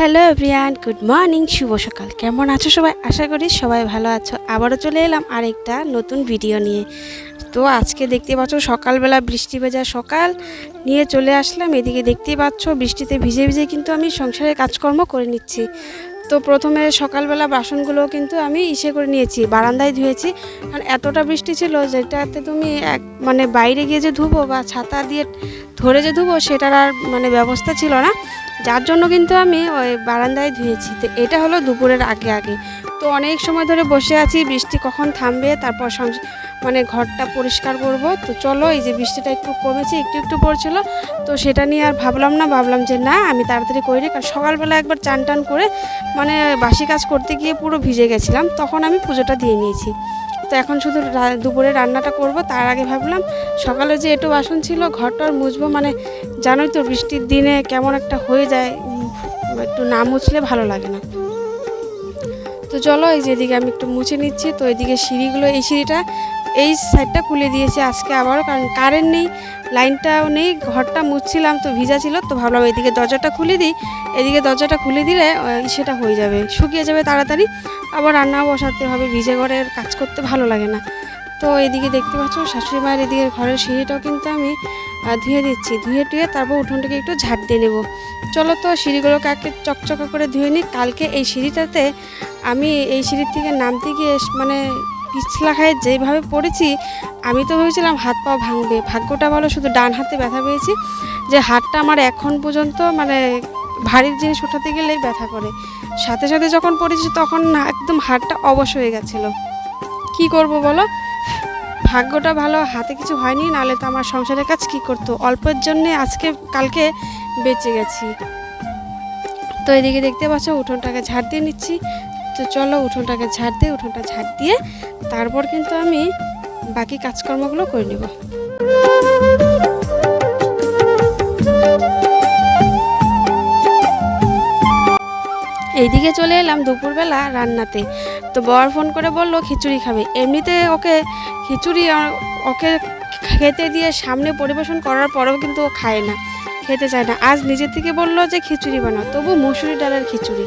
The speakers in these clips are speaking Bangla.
হ্যালো এভরিয়ান গুড মর্নিং শুভ সকাল। কেমন আছো সবাই? আশা করি সবাই ভালো আছো। আবারও চলে এলাম আরেকটা নতুন ভিডিও নিয়ে। তো আজকে দেখতে পাচ্ছ, সকালবেলা বৃষ্টি ভেজা সকাল। নিয়ে চলে আসলাম। এদিকে দেখতেই পাচ্ছ, বৃষ্টিতে ভিজে ভিজে কিন্তু আমি সংসারের কাজকর্ম করে নিচ্ছি। তো প্রথমে সকালবেলা বাসনগুলো কিন্তু আমি ইসে করে নিয়েছি, বারান্দায় ধুয়েছি। কারণ এতটা বৃষ্টি ছিল যেটাতে তুমি এক মানে বাইরে গিয়ে যে ধুবো বা ছাতা দিয়ে ধরে যে ধুবো সেটার আর মানে ব্যবস্থা ছিল না। যার জন্য কিন্তু আমি ওই বারান্দায় ধুয়েছি। তো এটা হলো দুপুরের আগে আগে। তো অনেক সময় ধরে বসে আছি, বৃষ্টি কখন থামবে, তারপর মানে ঘরটা পরিষ্কার করব। তো চলো এই যে বৃষ্টিটা একটু কমেছে, একটু একটু পড়ছিল। তো সেটা নিয়ে আর ভাবলাম না, ভাবলাম যে না, আমি তাড়াতাড়ি করি কারণ সকালবেলা একবার চান টান করে মানে বাসি কাজ করতে গিয়ে পুরো ভিজে গেছিলাম। তখন আমি পুজোটা দিয়ে নিয়েছি। তো এখন শুধু দুপুরে রান্নাটা করব। তার আগে ভাবলাম, সকালে যে একটু বাসন ছিল ঘরটা আর মুছবো মানে জানোই তো বৃষ্টির দিনে কেমন একটা হয়ে যায় একটু না মুছলে ভালো লাগে না। তো চলো এই যে এদিকে আমি একটু মুছে নিচ্ছি। তো এদিকে সিঁড়িগুলো, এই সিঁড়িটা এই সাইডটা খুলে দিয়েছে। আজকে আবারও কারণ কারেন্ট নেই লাইনটাও নেই, ঘরটা মুছছিলাম তো ভিজা ছিল, তো ভাবলাম এদিকে দরজাটা খুলে দিই। এদিকে দরজাটা খুলে দিলে সেটা হয়ে যাবে, শুকিয়ে যাবে তাড়াতাড়ি। আবার রান্না বসাতে হবে, ভিজে ঘরের কাজ করতে ভালো লাগে না। তো এদিকে দেখতে পাচ্ছ শাশুড়ি মায়ের এদিকে ঘরের সিঁড়িটাও কিন্তু আমি ধুয়ে দিচ্ছি। ধুয়ে টুয়ে তারপর উঠোনটাকে একটু ঝাড় দিয়ে নেব। চলো তো সিঁড়িগুলোকে একে চকচকা করে ধুয়ে নিই। কালকে এই সিঁড়িটাতে আমি এই সিঁড়ির থেকে নামতে গিয়ে মানে পিছলা খায় যেভাবে পড়েছি, আমি তো ভেবেছিলাম হাত পা ভাঙবে। ভাগ্যটা ভালো, শুধু ডান হাতে ব্যথা পেয়েছি। যে হাতটা আমার এখন পর্যন্ত মানে ভারী জিনিস ওঠাতে গেলেই ব্যথা করে। সাথে সাথে যখন পড়েছি তখন না, একদম হাতটা অবশ হয়ে গেছিল। কি করব বলো? ভাগ্যটা ভালো, হাতে কিছু হয়নি নাহলে তো আমার সংসারের কাজ কি করতো? অল্পের জন্যে আজকে, কালকে বেঁচে গেছি। তো এদিকে দেখতে পাচ্ছ, উঠোনটাকে ঝাড় দিয়ে নিচ্ছি। তো চলো উঠোনটাকে ঝাড় দিয়ে, উঠোনটা ঝাড় দিয়ে তারপর কিন্তু আমি বাকি কাজকর্মগুলো করে নেব। এইদিকে চলে এলাম দুপুরবেলা রান্নাতে। তো বর ফোন করে বলল, খিচুড়ি খাবে। এমনিতে ওকে খিচুড়ি ওকে খেতে দিয়ে সামনে পরিবেশন করার পরেও কিন্তু ও খায় না, খেতে চায় না। আজ নিজের থেকে বলল যে, খিচুড়ি বানাও। তবু মুসুরি ডালের খিচুড়ি।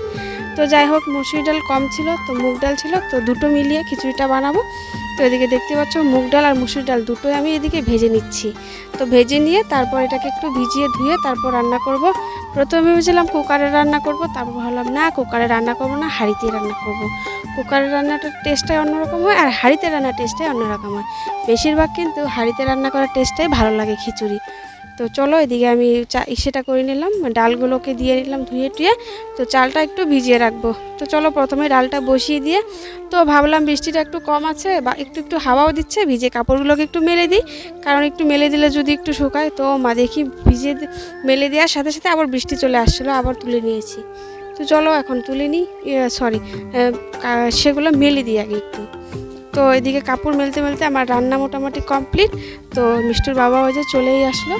তো যাই হোক মুসুরি ডাল কম ছিল, তো মুগ ডাল ছিল, তো দুটো মিলিয়ে খিচুড়িটা বানাবো। তো এদিকে দেখতে পাচ্ছ মুগ ডাল আর মুসুরি ডাল দুটোই আমি এদিকে ভেজে নিচ্ছি। তো ভেজে নিয়ে তারপর এটাকে একটু ভিজিয়ে ধুয়ে তারপর রান্না করব। প্রথমে ভেবেছিলাম কুকারে রান্না করব, তারপর ভাবলাম না, কুকারে রান্না করব না, হাঁড়িতে রান্না করব। কুকারের রান্নাটার টেস্টটাই অন্যরকম হয় আর হাঁড়িতে রান্নার টেস্টটাই অন্যরকম হয়। বেশিরভাগ কিন্তু হাঁড়িতে রান্না করার টেস্টটাই ভালো লাগে খিচুড়ি। তো চলো এদিকে আমি চা সেটা করে নিলাম, ডালগুলোকে দিয়ে নিলাম ধুয়ে টুয়ে। তো চালটা একটু ভিজিয়ে রাখব। তো চলো প্রথমে ডালটা বসিয়ে দিয়ে, তো ভাবলাম বৃষ্টিটা একটু কম আছে বা একটু একটু হাওয়াও দিচ্ছে, ভিজে কাপড়গুলোকে একটু মেলে দিই। কারণ একটু মেলে দিলে যদি একটু শুকায়, তো মা দেখি ভিজে মেলে দেওয়ার সাথে সাথে আবার বৃষ্টি চলে আসছিল, আবার তুলে নিয়েছি। তো চলো এখন তুলে নিই সরি সেগুলো মেলে দিই আগে একটু। তো এদিকে কাপড় মেলতে মেলতে আমার রান্না মোটামুটি কমপ্লিট। তো মিষ্টুর বাবা ওই যে চলেই আসলো।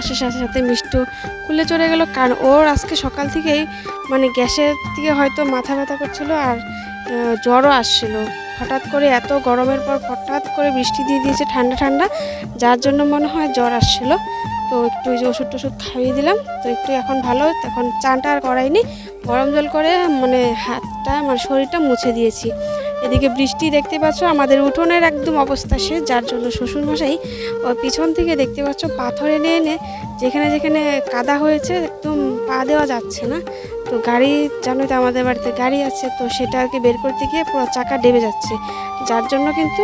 আসার সাথে সাথে মিষ্টু খুলে চলে গেল। কারণ ওর আজকে সকাল থেকেই মানে গ্যাসের থেকে হয়তো মাথা ব্যথা করছিল আর জ্বরও আসছিল। হঠাৎ করে এত গরমের পর হঠাৎ করে বৃষ্টি দিয়ে দিয়েছে ঠান্ডা ঠান্ডা, যার জন্য মনে হয় জ্বর আসছিল। তো একটু ওই যে ওষুধ টষুধ খাইয়ে দিলাম। তো একটু এখন ভালো, এখন চানটা আর করাইনি। গরম জল করে মানে হাতটা মানে শরীরটা মুছে দিয়েছি। এদিকে বৃষ্টি দেখতে পাচ্ছ আমাদের উঠোনের একদম অবস্থা শেষ যার জন্য শ্বশুরমশাই পিছন থেকে দেখতে পাচ্ছ পাথর এনে এনে যেখানে যেখানে কাদা হয়েছে একদম পা দেওয়া যাচ্ছে না। তো গাড়ি জানোই তো আমাদের বাড়িতে গাড়ি আছে তো সেটাকে বের করতে গিয়ে পুরো চাকা ডেবে যাচ্ছে। যার জন্য কিন্তু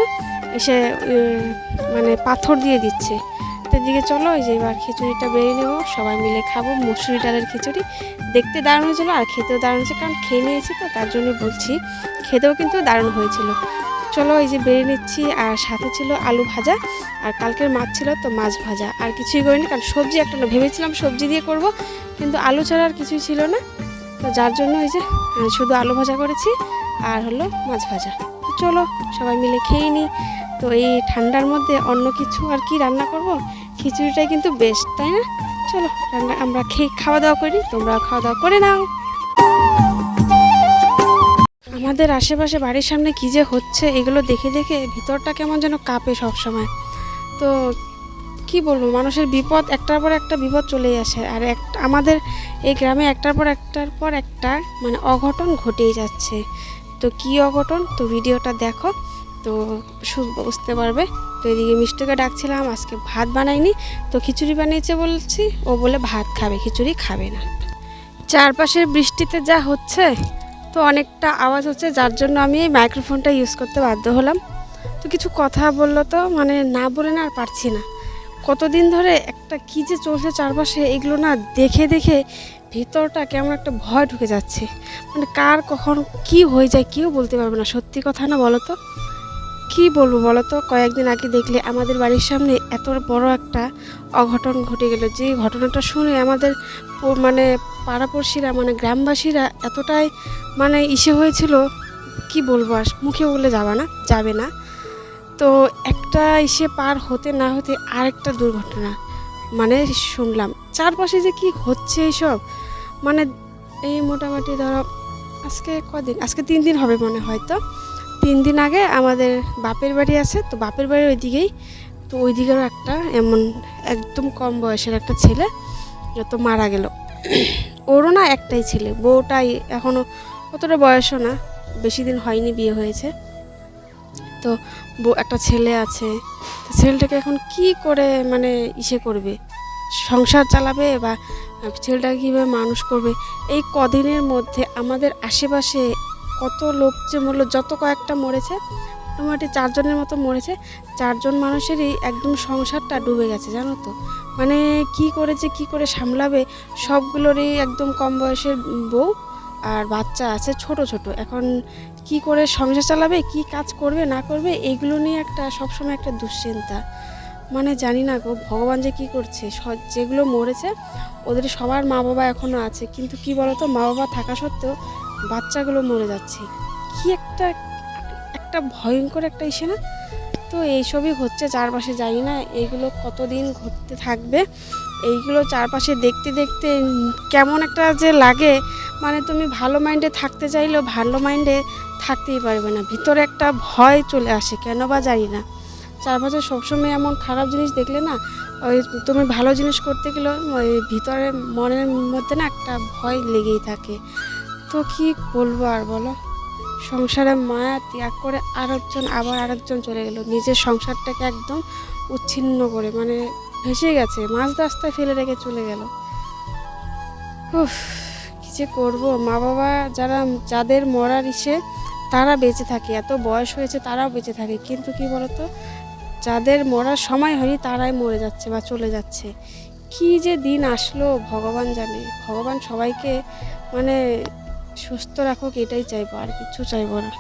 উম, মানে পাথর দিয়ে দিচ্ছে। তো দিকে চলো যে এবার খিচুড়িটা বেরিয়ে নেব। সবাই মিলে খাব মুসুরি ডালের খিচুড়ি। দেখতে দারুণ হয়েছিলো আর খেতেও দারুণ হয়েছে, কারণ খেয়ে নিয়েছি তো, তার জন্য বলছি, খেতেও কিন্তু দারুণ হয়েছিল। চলো এই যে বেরিয়ে নিচ্ছি, আর সাথে ছিল আলু ভাজা, আর কালকের মাছ ছিল তো মাছ ভাজা। আর কিছুই করিনি কারণ সবজি একটা না, ভেবেছিলাম সবজি দিয়ে করব, কিন্তু আলু ছাড়া আর কিছুই ছিল না। তো যার জন্য এই যে শুধু আলু ভাজা করেছি, আর হলো মাছ ভাজা। তো চলো, সবাই মিলে খেয়ে নিই তো এই ঠান্ডার মধ্যে অন্য কিছু আর কি রান্না করব? খিচুড়িটাই কিন্তু বেস্ট তাই না? চলো, রান্না, আমরা খেয়ে খাওয়া দাওয়া করি, তোমরা খাওয়া দাওয়া করে নাও। আমাদের আশেপাশে বাড়ির সামনে কী যে হচ্ছে, এগুলো দেখে দেখে ভিতরটা কেমন যেন কাঁপে সব সময় তো কি বলব, মানুষের বিপদ একটার পর একটা বিপদ চলেই আসে, আর এক, আমাদের এই গ্রামে একটার পর একটার পর একটা মানে অঘটন ঘটেই যাচ্ছে। তো কি অঘটন? তো ভিডিওটা দেখো, তো বুঝতে পারবে। তো এদিকে মিষ্টিকে ডাকছিলাম, আজকে ভাত বানাইনি, তো খিচুড়ি বানিয়েছে বলছি, ও বলে ভাত খাবে, খিচুড়ি খাবে না। চারপাশের বৃষ্টিতে যা হচ্ছে, তো অনেকটা আওয়াজ হচ্ছে, যার জন্য আমি এই মাইক্রোফোনটা ইউজ করতে বাধ্য হলাম। তো কিছু কথা বলল তো মানে না বলে না আর পারছি না। কতদিন ধরে একটা কী যে চলছে চারপাশে, এগুলো না দেখে দেখে ভিতরটা কেমন একটা ভয় ঢুকে যাচ্ছে। মানে কার কখন কি হয়ে যায়, কেউ বলতে পারবে না, সত্যি কথা না বলো তো? কী বলব বলো তো কয়েকদিন আগে দেখলে আমাদের বাড়ির সামনে এত বড় একটা অঘটন ঘটে গেল। যে ঘটনাটা শুনে আমাদের মানে পাড়াপড়শিরা মানে গ্রামবাসীরা এতটাই মানে ইসে হয়েছিল, কি বলব আর? মুখে বলে যাবে না যাবে না। তো একটা ইসে পার হতে না হতে আরেকটা দুর্ঘটনা মানে শুনলাম। চারপাশে যে কি হচ্ছে এইসব? মানে এই মোটামুটি ধরো আজকে কদিন? আজকে তিন দিন হবে মনে হয় তো। তিন দিন আগে আমাদের বাপের বাড়ি আছে, তো বাপের বাড়ির ওইদিকেই, তো ওই দিকেরও একটা এমন একদম কম বয়সের একটা ছেলে তো মারা গেল। ওরও না একটাই ছেলে, বউটাই এখনও অতটা বয়সও না, বেশি দিন হয়নি বিয়ে হয়েছে। তো বউ, একটা ছেলে আছে, তো ছেলেটাকে এখন কি করে মানে ইসে করবে? সংসার চালাবে বা ছেলেটাকে কীভাবে মানুষ করবে? এই কদিনের মধ্যে আমাদের আশেপাশে কত লোক যে মরলো, যত কয়েকটা মরেছে, মোটামুটি চারজনের মতো মরেছে। চারজন মানুষেরই একদম সংসারটা ডুবে গেছে, জানো তো? মানে কি করে যে কি করে সামলাবে, সবগুলোরই একদম কম বয়সের বউ আর বাচ্চা আছে ছোট ছোট। এখন কি করে সংসার চালাবে, কি কাজ করবে, না করবে এইগুলো নিয়ে একটা সবসময় একটা দুশ্চিন্তা। মানে জানি না গো, ভগবান যে কি করছে যেগুলো মরেছে, ওদের সবার মা বাবা এখনও আছে। কিন্তু কি বলতো মা বাবা থাকা সত্ত্বেও বাচ্চাগুলো মরে যাচ্ছে। কি একটা একটা ভয়ঙ্কর একটা ইসে না? তো এইসবই হচ্ছে চারপাশে জানি না, এইগুলো কতদিন ঘটতে থাকবে? এইগুলো চারপাশে দেখতে দেখতে কেমন একটা যে লাগে মানে তুমি ভালো মাইন্ডে থাকতে চাইলেও ভালো মাইন্ডে থাকতেই পারবে না। ভিতরে একটা ভয় চলে আসে, কেন বা জানি না। চারপাশে সবসময় এমন খারাপ জিনিস দেখলে না, ওই তুমি ভালো জিনিস করতে গেলেও ওই ভিতরে মনের মধ্যে না একটা ভয় লেগেই থাকে। তো কি বলব আর বলো? সংসারে মায়া ত্যাগ করে আরেকজন, আবার আরেকজন চলে গেল। নিজের সংসারটাকে একদম উচ্ছিন্ন করে মানে ভেসে গেছে, মাঝ রাস্তায় ফেলে রেখে চলে গেল। উফ, কি যে করব? মা বাবা যারা, যাদের মরার ইসে তারা বেঁচে থাকে। এত বয়স হয়েছে, তারাও বেঁচে থাকে। কিন্তু কি বলতো? যাদের মরার সময় হয়নি, তারাই মরে যাচ্ছে বা চলে যাচ্ছে। কি যে দিন আসলো, ভগবান জানে। ভগবান সবাইকে মানে সুস্থ রাখুক এটাই চাইব আর কিছু চাইব না।